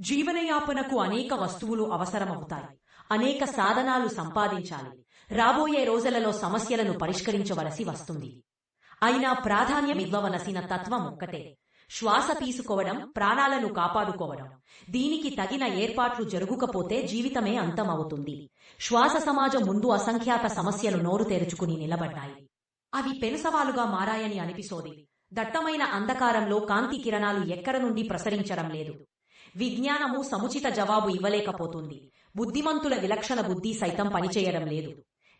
జీవనయాపనకు అనేక వస్తువులు అవసరమవుతాయి. అనేక సాధనాలు సంపాదించాలి. రాబోయే రోజులలో సమస్యలను పరిష్కరించవలసి వస్తుంది. అయినా ప్రాధాన్యం ఇవ్వవలసిన తత్వం ఒక్కటే. శ్వాస తీసుకోవడం ప్రాణాలను కాపాడుకోవడం. దీనికి తగిన ఏర్పాట్లు జరుగుకపోతే జీవితమే అంతమవుతుంది. శ్వాస సమాజం ముందు అసంఖ్యాత సమస్యలు నోరు తెరుచుకుని నిలబడ్డాయి. అవి పెనుసవాలుగా మారాయని అనిపిసోది దట్టమైన అంధకారంలో కాంతి కిరణాలు ఎక్కడ నుండి ప్రసరించడం లేదు. విజ్ఞానము సముచిత జవాబు ఇవ్వలేకపోతుంది. బుద్ధిమంతుల విలక్షణ బుద్ధి సైతం పనిచేయడం లేదు.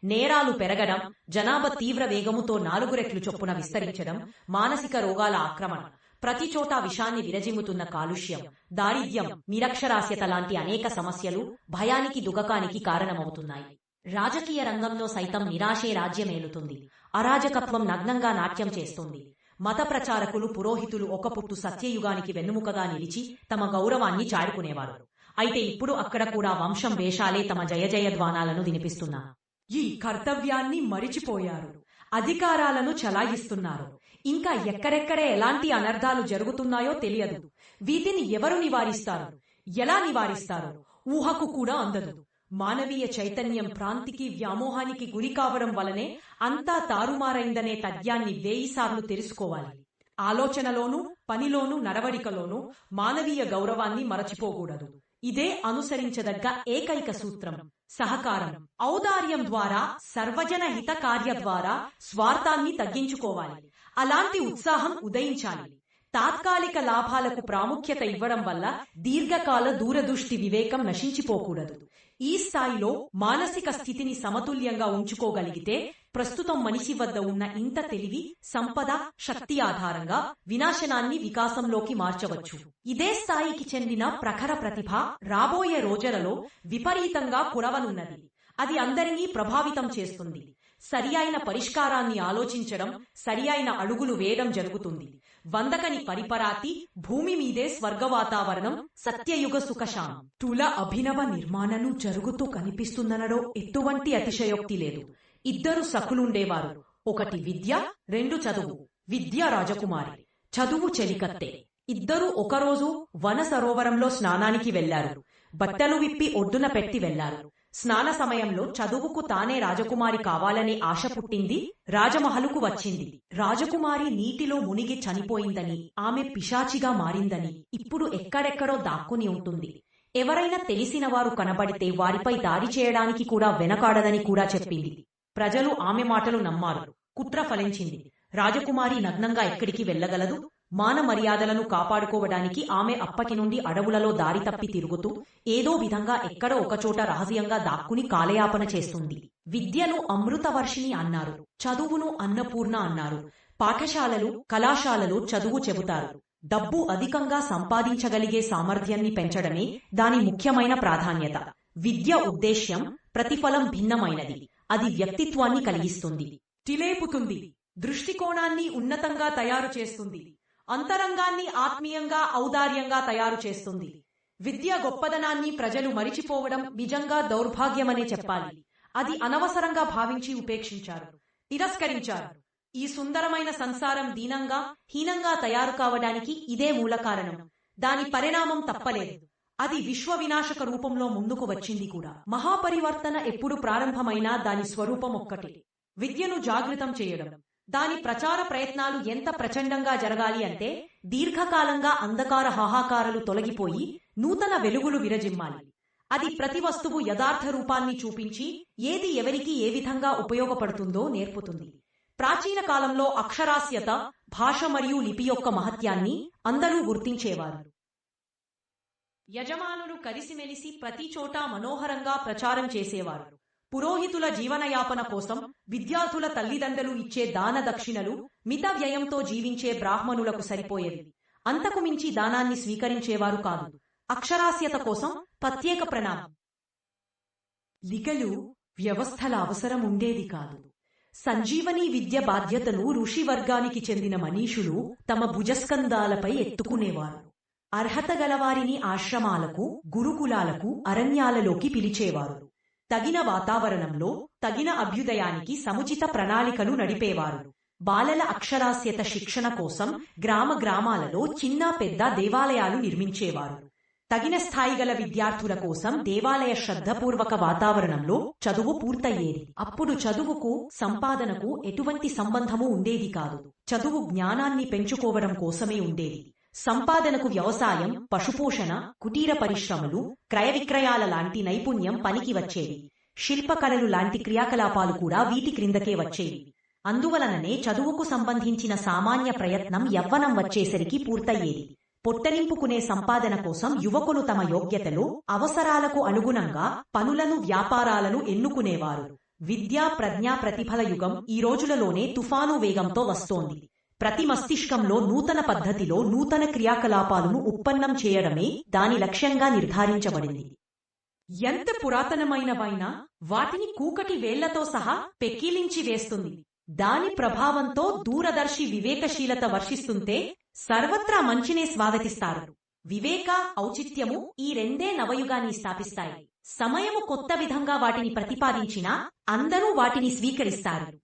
నేరాలు పెరగడం జనాభా తీవ్ర వేగముతో నాలుగు రెట్లు చొప్పున విస్తరించడం మానసిక రోగాల ఆక్రమణ ప్రతి చోటా విషాన్ని విరజిమ్ముతున్న కాలుష్యం దారిద్ర్యం నిరక్షరాస్యత లాంటి అనేక సమస్యలు భయానికి దుగకానికి కారణమవుతున్నాయి. రాజకీయ రంగంలో సైతం నిరాశే రాజ్యమేలుతుంది. అరాజకత్వం నగ్నంగా నాట్యం చేస్తుంది. మత ప్రచారకులు పురోహితులు ఒక పుట్టు సత్యయుగానికి వెన్నుముకగా నిలిచి తమ గౌరవాన్ని చాడుకునేవారు అయితే ఇప్పుడు అక్కడ కూడా వంశం వేషాలే తమ జయ ధ్వానాలను వినిపిస్తున్నా. ఈ కర్తవ్యాన్ని మరిచిపోయారు. అధికారాలను చలాయిస్తున్నారు. ఇంకా ఎక్కడెక్కడే ఎలాంటి అనర్థాలు జరుగుతున్నాయో తెలియదు. వీటిని ఎవరు నివారిస్తారు? ఎలా నివారిస్తారు? ఊహకు కూడా అందదు. మానవీయ చైతన్యం ప్రాంతికి వ్యామోహానికి గురి కావడం వలనే అంతా తారుమారైందనే తథ్యాన్ని వేయిసార్లు తెలుసుకోవాలి. ఆలోచనలోనూ పనిలోనూ నడవడికలోనూ మానవీయ గౌరవాన్ని మరచిపోకూడదు. ఇదే అనుసరించదగ్గ ఏకైక సూత్రం. సహకారం. ఔదార్యం ద్వారా సర్వజన హిత కార్య ద్వారా స్వార్థాన్ని తగ్గించుకోవాలి. అలాంటి ఉత్సాహం ఉదయించాలి. తాత్కాలిక లాభాలకు ప్రాముఖ్యత ఇవ్వడం వల్ల దీర్ఘకాల దూరదృష్టి వివేకం నశించిపోకూడదు. ఈ స్థాయిలో మానసిక స్థితిని సమతుల్యంగా ఉంచుకోగలిగితే ప్రస్తుతం మనిషి వద్ద ఉన్న ఇంత తెలివి సంపద శక్తి ఆధారంగా వినాశనాన్ని వికాసంలోకి మార్చవచ్చు. ఇదే స్థాయికి చెందిన ప్రఖర ప్రతిభ రాబోయే రోజులలో విపరీతంగా కురవనున్నది. అది అందరినీ ప్రభావితం చేస్తుంది. సరియైన పరిష్కారాన్ని ఆలోచించడం సరియైన అడుగులు వేయడం జరుగుతుంది. వందకని పరిపరాతి భూమి మీదే స్వర్గ వాతావరణం సత్యయుగ సుఖశాం. తుల అభినవ నిర్మాణను జరుగుతూ కనిపిస్తుందనడో ఎటువంటి అతిశయోక్తి లేదు. ఇద్దరు సకులుండేవారు ఒకటి విద్య రెండు చదువు. విద్య రాజకుమారి. చదువు చెలికత్తే. ఇద్దరూ ఒకరోజు వన సరోవరంలో స్నానానికి వెళ్ళారు బట్టలు విప్పి ఒడ్డున పెట్టి వెళ్ళారు స్నాన సమయంలో చదువుకు తానే రాజకుమారి కావాలనే ఆశ పుట్టింది రాజమహలుకు వచ్చింది. రాజకుమారి నీటిలో మునిగి చనిపోయిందని ఆమె పిశాచిగా మారిందని ఇప్పుడు ఎక్కడెక్కడో దాక్కుని ఉంటుంది. ఎవరైనా తెలిసిన వారు కనబడితే వారిపై దాడి చేయడానికి కూడా వెనకాడదని కూడా చెప్పింది. ప్రజలు ఆమె మాటలు నమ్మారు. కుట్ర ఫలించింది. రాజకుమారి నగ్నంగా ఎక్కడికి వెళ్ళగలదు మాన మర్యాదలను కాపాడుకోవడానికి ఆమె అప్పటి నుండి అడవులలో దారి తప్పి తిరుగుతూ ఏదో విధంగా ఎక్కడో ఒకచోట రహస్యంగా దాక్కుని కాలయాపన చేస్తుంది. విద్యను అమృతవర్షిణి అన్నారు. చదువును అన్నపూర్ణ అన్నారు. పాఠశాలలు కళాశాలలు చదువు చెబుతారు. డబ్బు అధికంగా సంపాదించగలిగే సామర్థ్యాన్ని పెంచడమే దాని ముఖ్యమైన ప్రాధాన్యత. విద్య ఉద్దేశ్యం ప్రతిఫలం భిన్నమైనది. అది వ్యక్తిత్వాన్ని కలిగిస్తుంది. తిలేపుతుంది. దృష్టికోణాన్ని ఉన్నతంగా తయారు చేస్తుంది. అంతరంగాన్ని ఆత్మీయంగా ఔదార్యంగా తయారు చేస్తుంది. విద్య గొప్పదనాన్ని ప్రజలు మరిచిపోవడం నిజంగా దౌర్భాగ్యమనే చెప్పాలి. అది అనవసరంగా భావించి ఉపేక్షించారు. తిరస్కరించారు. ఈ సుందరమైన సంసారం దీనంగా హీనంగా తయారు కావడానికి ఇదే మూల కారణం. దాని పరిణామం తప్పలేదు. అది విశ్వ వినాశక రూపంలో ముందుకు వచ్చింది కూడా. మహాపరివర్తన ఎప్పుడు ప్రారంభమైనా దాని స్వరూపం ఒక్కటే. విద్యను జాగృతం చేయడం. దాని ప్రచార ప్రయత్నాలు ఎంత ప్రచండంగా జరగాలి అంటే దీర్ఘకాలంగా అంధకార హాహాకారాలు తొలగిపోయి నూతన వెలుగులు విరజిమ్మాలి. అది ప్రతి వస్తువు యథార్థ రూపాన్ని చూపించి ఏది ఎవరికి ఏ విధంగా ఉపయోగపడుతుందో నేర్పుతుంది. ప్రాచీన కాలంలో అక్షరాస్యత భాష మరియు లిపి యొక్క మహత్యాన్ని అందరూ గుర్తించేవారు. యజమానులు కలిసిమెలిసి ప్రతి చోట మనోహరంగా ప్రచారం చేసేవారు. పురోహితుల జీవనయాపన కోసం విద్యార్థుల తల్లిదండ్రులు ఇచ్చే దాన దక్షిణలు మిత వ్యయంతో జీవించే బ్రాహ్మణులకు సరిపోయేది అంతకు మించి దానాన్ని స్వీకరించేవారు కాదు. అక్షరాస్యత కోసం ప్రత్యేక ప్రణామం. లిగలు వ్యవస్థల అవసరం ఉండేది కాదు. సంజీవని విద్య బాధ్యతను ఋషి వర్గానికి చెందిన మనీషులు తమ భుజస్కందాలపై ఎత్తుకునేవారు. అర్హత గలవారిని ఆశ్రమాలకు గురుకులాలకు అరణ్యాలలోకి పిలిచేవారు. తగిన వాతావరణంలో తగిన అభ్యుదయానికి సముచిత ప్రణాళికలు నడిపేవారు. బాలల అక్షరాస్యత శిక్షణ కోసం గ్రామ గ్రామాలలో చిన్న పెద్ద దేవాలయాలు నిర్మించేవారు. తగిన స్థాయి గల విద్యార్థుల కోసం దేవాలయ శ్రద్ధపూర్వక వాతావరణంలో చదువు పూర్తయ్యేది. అప్పుడు చదువుకు సంపాదనకు ఎటువంటి సంబంధము ఉండేది కాదు. చదువు జ్ఞానాన్ని పెంచుకోవడం కోసమే ఉండేది. సంపాదనకు వ్యవసాయం పశుపోషణ కుటీర పరిశ్రమలు క్రయ విక్రయాల లాంటి నైపుణ్యం పనికి వచ్చేవి. శిల్పకళలు లాంటి క్రియాకలాపాలు కూడా వీటి క్రిందకే వచ్చేవి. అందువలననే చదువుకు సంబంధించిన సామాన్య ప్రయత్నం యవ్వనం వచ్చేసరికి పూర్తయ్యేది. పొట్టనింపుకునే సంపాదన కోసం యువకులు తమ యోగ్యతలో అవసరాలకు అనుగుణంగా పనులను వ్యాపారాలను ఎన్నుకునేవారు. విద్యా ప్రజ్ఞా ప్రతిఫల యుగం ఈ రోజులలోనే తుఫాను వేగంతో వస్తోంది. ప్రతి మస్తిష్కంలో నూతన పద్ధతిలో నూతన క్రియాకలాపాలను ఉత్పన్నం చేయడమే దాని లక్ష్యంగా నిర్ధారించబడింది. ఎంత పురాతనమైనవైనా వాటిని కూకటి వేళ్ళతో సహా పెకీలించి వేస్తుంది. దాని ప్రభావంతో దూరదర్శి వివేకశీలత వర్షిస్తుంటే సర్వత్రా మంచినే స్వాగతిస్తారు. వివేక ఔచిత్యము ఈ రెండే నవయుగాన్ని స్థాపిస్తాయి. సమయము కొత్త విధంగా వాటిని ప్రతిపాదించినా అందరూ వాటిని స్వీకరిస్తారు.